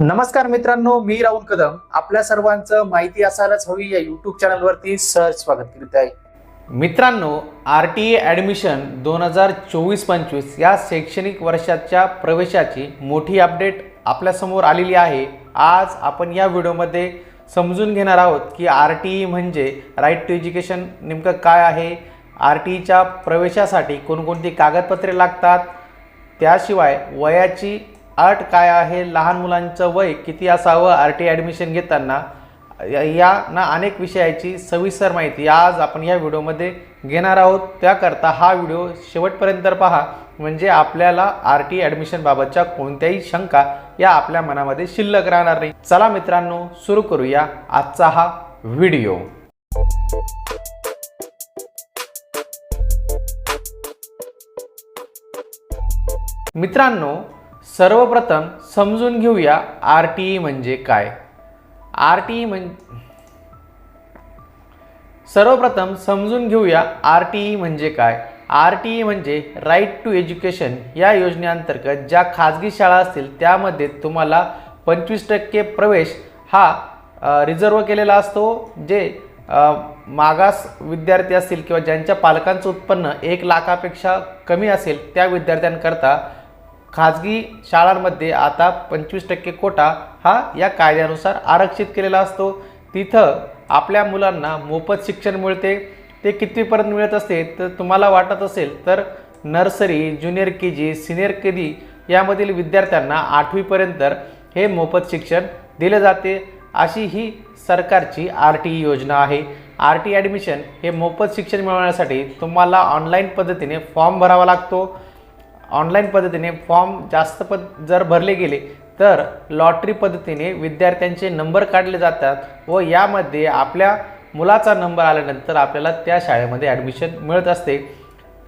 नमस्कार मित्रांनो मी राहुल कदम. आपल्या सर्वांचं माहिती असायलाच हवी या युट्यूब चॅनलवरती सहज स्वागत करीत आहे. मित्रांनो आर टी ए ॲडमिशन दोन हजार चोवीस पंचवीस या शैक्षणिक वर्षाच्या प्रवेशाची मोठी अपडेट आपल्यासमोर आलेली आहे. आज आपण या व्हिडिओमध्ये समजून घेणार आहोत की आर टी ई म्हणजे राईट टू एज्युकेशन नेमकं काय आहे? आर टी ईच्या प्रवेशासाठी कोणकोणती कागदपत्रे लागतात? त्याशिवाय वयाची अट काय आहे? लहान मुलांचं वय किती असावं? आर टी ॲडमिशन घेताना या- ना अनेक विषयाची सविस्तर माहिती आज आपण या व्हिडिओमध्ये घेणार आहोत. त्याकरता हा व्हिडिओ शेवटपर्यंत पहा. म्हणजे आपल्याला आर टी ॲडमिशनबाबतच्या कोणत्याही शंका या आपल्या मनामध्ये शिल्लक राहणार नाही. चला मित्रांनो सुरू करूया आजचा हा व्हिडिओ. मित्रांनो सर्वप्रथम समजून घेऊया आर टी ई म्हणजे काय? आर टी ई म्हण सर्वप्रथम समजून घेऊया आर टी ई म्हणजे काय? आर टी ई म्हणजे राईट टू एज्युकेशन या योजनेअंतर्गत ज्या खाजगी शाळा असतील त्यामध्ये तुम्हाला पंचवीस टक्के प्रवेश हा रिझर्व केलेला असतो जे मागास विद्यार्थी असतील किंवा ज्यांच्या पालकांचं उत्पन्न एक लाखापेक्षा कमी असेल त्या विद्यार्थ्यांकरता खाजगी शाळांमध्ये आता पंचवीस टक्के कोटा हा या कायद्यानुसार आरक्षित केलेला असतो. तिथं आपल्या मुलांना मोफत शिक्षण मिळते. ते कितवीपर्यंत मिळत असते तर तुम्हाला वाटत असेल तर nursery junior K G senior K G यामधील विद्यार्थ्यांना आठवीपर्यंत हे मोफत शिक्षण दिले जाते. अशी ही सरकारची आर टी ई योजना आहे. आर टी ॲडमिशन हे मोफत शिक्षण मिळवण्यासाठी तुम्हाला ऑनलाईन पद्धतीने फॉर्म भरावा लागतो. ऑनलाईन पद्धतीने फॉर्म जास्त पद जर भरले गेले तर लॉटरी पद्धतीने विद्यार्थ्यांचे नंबर काढले जातात व यामध्ये आपल्या मुलाचा नंबर आल्यानंतर आपल्याला त्या शाळेमध्ये ॲडमिशन मिळत असते.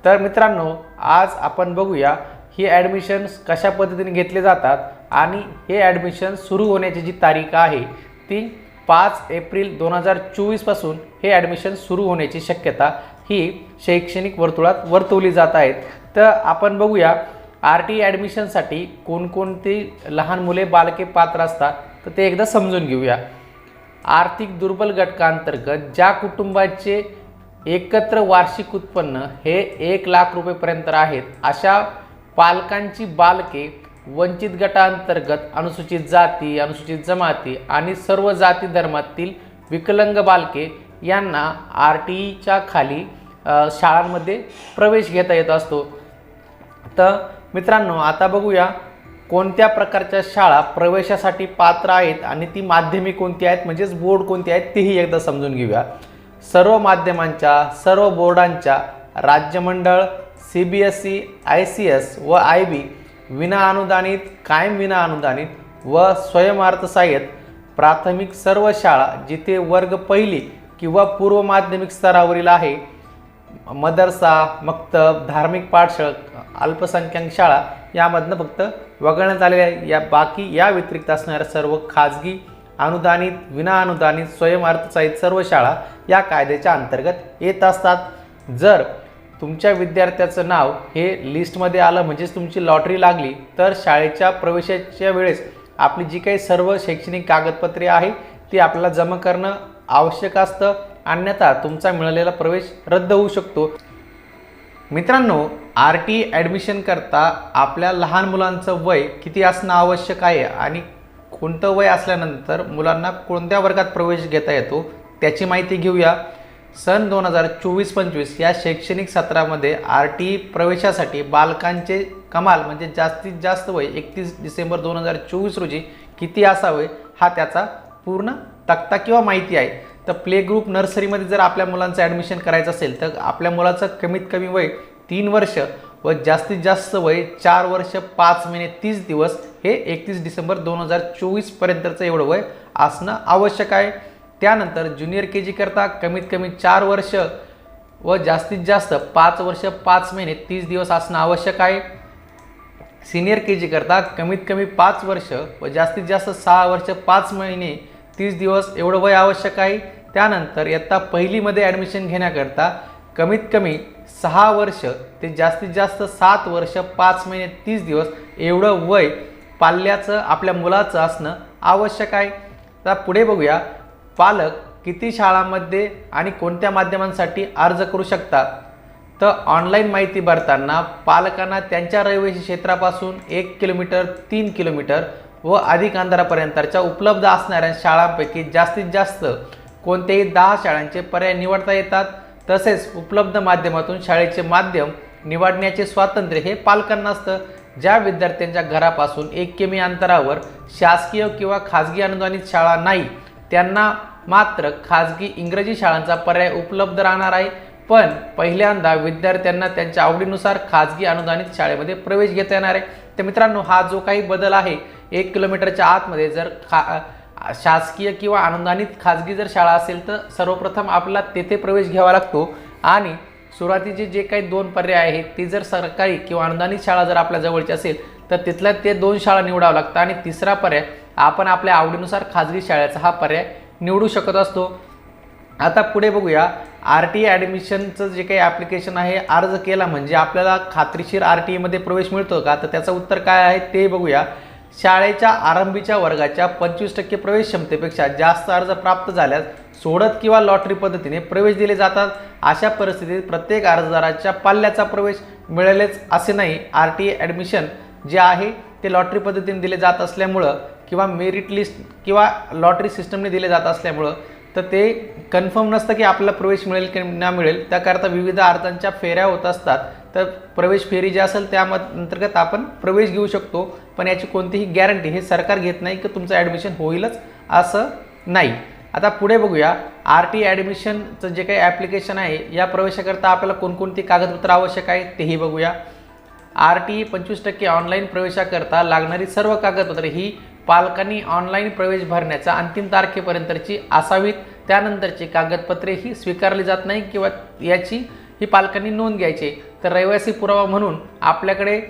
तर मित्रांनो आज आपण बघूया ही ॲडमिशन्स कशा पद्धतीने घेतले जातात आणि हे ॲडमिशन सुरू होण्याची जी तारीख आहे ती पाच एप्रिल दोन हजार चोवीसपासून हे ॲडमिशन सुरू होण्याची शक्यता ही शैक्षणिक वर्तुळात वर्तवली जात आहेत. तर आपण बघूया आर टी ॲडमिशनसाठी कोणकोणती लहान मुले बालके पात्र असतात तर ते एकदा समजून घेऊया. आर्थिक दुर्बल घटकांतर्गत ज्या कुटुंबाचे एकत्र वार्षिक उत्पन्न हे एक लाख रुपयेपर्यंत आहेत अशा पालकांची बालके वंचित गटांतर्गत अनुसूचित जाती अनुसूचित जमाती आणि सर्व जाती धर्मातील विकलांग बालके यांना आर टी ईच्या खाली शाळांमध्ये प्रवेश घेता येत असतो. तर मित्रांनो आता बघूया कोणत्या प्रकारच्या शाळा प्रवेशासाठी पात्र आहेत आणि ती माध्यमिक कोणती आहेत म्हणजेच बोर्ड कोणती आहेत तेही एकदा समजून घेऊया. सर्व माध्यमांच्या सर्व बोर्डांच्या राज्यमंडळ C B S C I C S व आय बी विना अनुदानित कायम विनाअनुदानित व स्वयंअर्थसहाय्यित प्राथमिक सर्व शाळा जिथे वर्ग पहिली किंवा पूर्व माध्यमिक स्तरावरील आहे. मदरसा मक्तब धार्मिक पाठशाळा अल्पसंख्याक शाळा यामधनं फक्त वगळण्यात आलेल्या आहे. या बाकी या व्यतिरिक्त असणाऱ्या सर्व खाजगी अनुदानित विना अनुदानित सर्व शाळा या कायद्याच्या अंतर्गत येत असतात. जर तुमच्या विद्यार्थ्याचं नाव हे लिस्टमध्ये आलं म्हणजेच तुमची लॉटरी लागली तर शाळेच्या प्रवेशाच्या वेळेस आपली जी काही सर्व शैक्षणिक कागदपत्रे आहे ती आपल्याला जमा करणं आवश्यक असतं. अन्यथा तुमचा मिळालेला प्रवेश रद्द होऊ शकतो. मित्रांनो आर टी ॲडमिशन करता आपल्या लहान मुलांचं वय किती असणं आवश्यक आहे आणि कोणतं वय असल्यानंतर मुलांना कोणत्या वर्गात प्रवेश घेता येतो त्याची माहिती घेऊया. सन दोन हजार चोवीस पंचवीस या शैक्षणिक सत्रामध्ये आर टी प्रवेशासाठी बालकांचे कमाल म्हणजे जास्तीत जास्त वय एकतीस डिसेंबर दोन हजार चोवीस रोजी किती असावे हा त्याचा पूर्ण तक्ता किंवा माहिती आहे तर प्ले ग्रुप नर्सरीमध्ये जर आपल्या मुलांचं ॲडमिशन करायचं असेल तर आपल्या मुलाचं कमीत कमी वय तीन वर्ष व जास्तीत जास्त वय चार वर्ष पाच महिने तीस दिवस हे एकतीस डिसेंबर दोन हजार चोवीसपर्यंतचं एवढं वय असणं आवश्यक आहे. त्यानंतर ज्युनियर के जी करता कमीत कमी चार वर्ष व जास्तीत जास्त पाच वर्ष पाच महिने तीस दिवस असणं आवश्यक आहे. सिनियर के जी करता कमीत कमी पाच वर्ष व जास्तीत जास्त सहा वर्ष पाच महिने तीस दिवस एवढं वय आवश्यक आहे. त्यानंतर इयत्ता पहिलीमध्ये ॲडमिशन घेण्याकरता कमीत कमी सहा वर्ष ते जास्तीत जास्त सात वर्ष पाच महिने तीस दिवस एवढं वय पाल्याचं आपल्या मुलाचं असणं आवश्यक आहे. तर पुढे बघूया पालक किती शाळांमध्ये आणि कोणत्या माध्यमांसाठी अर्ज करू शकतात? तर ऑनलाईन माहिती भरताना पालकांना त्यांच्या रहिवासी क्षेत्रापासून एक किलोमीटर तीन किलोमीटर व अधिक अंतरापर्यंतच्या उपलब्ध असणाऱ्या शाळांपैकी जास्तीत जास्त कोणतेही दहा शाळांचे पर्याय निवडता येतात. तसेच उपलब्ध माध्यमातून शाळेचे माध्यम निवडण्याचे स्वातंत्र्य हे पालकांना असतं. ज्या विद्यार्थ्यांच्या घरापासून एक किमी अंतरावर शासकीय किंवा खाजगी अनुदानित शाळा नाही त्यांना मात्र खाजगी इंग्रजी शाळांचा पर्याय उपलब्ध राहणार आहे. पण पहिल्यांदा विद्यार्थ्यांना त्यांच्या आवडीनुसार खाजगी अनुदानित शाळेमध्ये प्रवेश घेता येणार आहे. तर मित्रांनो हा जो काही बदल आहे एक किलोमीटरच्या आतमध्ये जर खा शासकीय किंवा अनुदानित खाजगी जर शाळा असेल तर सर्वप्रथम आपल्याला तेथे प्रवेश घ्यावा लागतो. आणि सुरुवातीचे जे काही दोन पर्याय आहेत ती जर सरकारी किंवा अनुदानित शाळा जर आपल्या जवळची असेल तर तिथल्या ते दोन शाळा निवडावं लागतं आणि तिसरा पर्याय आपण आपल्या आवडीनुसार खाजगी शाळेचा हा पर्याय निवडू शकत असतो. आता पुढे बघूया. आर टी ॲडमिशनचं जे काही ॲप्लिकेशन आहे अर्ज केला म्हणजे आपल्याला खात्रीशीर आर टी ईमध्ये प्रवेश मिळतो का? तर त्याचं उत्तर काय आहे ते बघूया. शाळेच्या आरंभीच्या वर्गाच्या पंचवीस टक्के प्रवेश क्षमतेपेक्षा जास्त अर्ज प्राप्त झाल्यास सोडत किंवा लॉटरी पद्धतीने प्रवेश दिले जातात. अशा परिस्थितीत प्रत्येक अर्जदाराच्या पाल्याचा प्रवेश मिळेलच असे नाही. आर टी ॲडमिशन जे आहे ते लॉटरी पद्धतीने दिले जात असल्यामुळं किंवा मेरिट लिस्ट किंवा लॉटरी सिस्टमने दिले जात असल्यामुळं तर ते कन्फर्म नसतं की आपल्याला प्रवेश मिळेल की ना मिळेल. त्याकरता विविध अर्जांच्या फेऱ्या होत असतात. तर प्रवेश फेरी जी असेल त्या अंतर्गत आपण प्रवेश घेऊ शकतो. पण याची कोणतीही गॅरंटी हे सरकार घेत नाही की तुमचं ॲडमिशन होईलच असं नाही. आता पुढे बघूया. आर टी ॲडमिशनचं जे काही ॲप्लिकेशन आहे या प्रवेशाकरता आपल्याला कोणकोणती कागदपत्र आवश्यक आहे तेही बघूया. आर टी पंचवीस टक्के ऑनलाईन प्रवेशाकरता लागणारी सर्व कागदपत्रे ही पालकांनी ऑनलाईन प्रवेश भरण्याच्या अंतिम तारखेपर्यंतची असावीत. त्यानंतरची कागदपत्रे ही स्वीकारली जात नाही किंवा याची ही पालकांनी नोंद घ्यायची. तर रहिवासी पुरावा म्हणून आपल्याकडे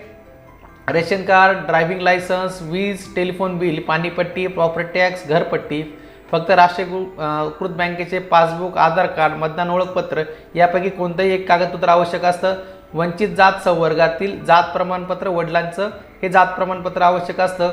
रेशन कार्ड ड्रायव्हिंग लायसन्स वीज टेलिफोन बिल पाणीपट्टी प्रॉपर्टी टॅक्स घरपट्टी फक्त राष्ट्रीयकृत बँकेचे पासबुक आधार कार्ड मतदान ओळखपत्र यापैकी कोणतंही एक कागदपत्र आवश्यक असतं. वंचित जात संवर्गातील जात प्रमाणपत्र वडिलांचं हे जात प्रमाणपत्र आवश्यक असतं.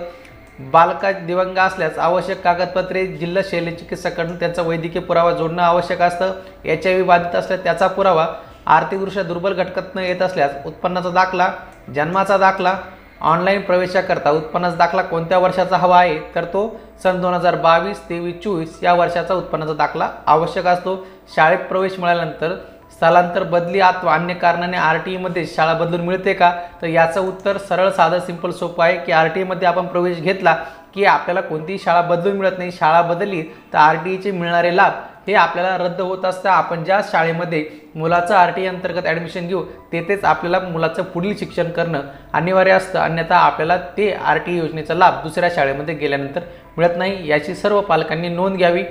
बालका दिवंग असल्यास आवश्यक कागदपत्रे जिल्हा शैल्य चिकित्सकाकडून त्यांचा वैद्यकीय पुरावा जोडणं आवश्यक असतं. एच आय व्ही बाधित असल्यास त्याचा पुरावा आर्थिकदृष्ट्या दुर्बल घटकातनं येत असल्यास उत्पन्नाचा दाखला जन्माचा दाखला ऑनलाईन प्रवेशाकरता उत्पन्नाचा दाखला कोणत्या वर्षाचा हवा आहे तर तो सन दोन हजार बावीस तेवीस चोवीस या वर्षाचा उत्पन्नाचा दाखला आवश्यक असतो. शाळेत प्रवेश मिळाल्यानंतर स्थलांतर बदली अथवा अन्य कारणाने आर टी ईमध्ये शाळा बदलून मिळते का? तर याचं उत्तर सरळ साधं सिंपल सोपं आहे की आर टी ईमध्ये आपण प्रवेश घेतला की आपल्याला कोणतीही शाळा बदलून मिळत नाही. शाळा बदलली तर आर टी ईचे मिळणारे लाभ हे आपल्याला रद्द होत असतं आपण ज्या शाळेमध्ये मुलाचं आर टी अंतर्गत ॲडमिशन घेऊ तेथेच आपल्याला मुलाचं पुढील शिक्षण करणं अनिवार्य असतं. अन्यथा आपल्याला ते आर टी ई योजनेचा लाभ दुसऱ्या शाळेमध्ये गेल्यानंतर मिळत नाही. याची सर्व पालकांनी नोंद घ्यावी.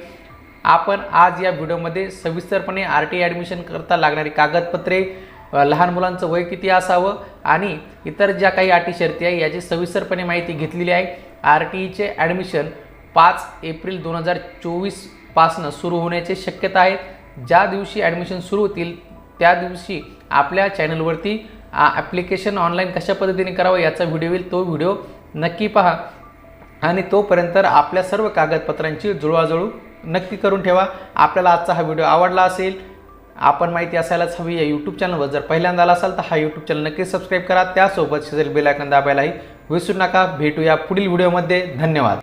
आपण आज या व्हिडिओमध्ये सविस्तरपणे आर टी ॲडमिशन करता लागणारी कागदपत्रे लहान मुलांचं वय किती असावं आणि इतर ज्या काही अटी शर्ती आहे याची सविस्तरपणे माहिती घेतलेली आहे. आर टी ईचे ॲडमिशन पाच एप्रिल दोन हजार चोवीसपासनं सुरू होण्याची शक्यता आहे ज्या दिवशी ॲडमिशन सुरू होतील त्या दिवशी आपल्या चॅनलवरती ॲप्लिकेशन ऑनलाईन कशा पद्धतीने करावं याचा व्हिडिओ येईल. तो व्हिडिओ नक्की पहा आणि तोपर्यंत आपल्या सर्व कागदपत्रांची जुळवाजुळू नक्की करून ठेवा. आपल्याला आजचा हा व्हिडिओ आवडला असेल आपण माहिती असायलाच हवी या यूट्यूब चॅनलवर जर पहिल्यांदा आला असाल तर हा यूट्यूब चॅनल नक्की सबस्क्राईब करा. त्यासोबत शेजारी बेलायकन दाबायलाही विसरू नका. भेटूया पुढील व्हिडिओमध्ये धन्यवाद.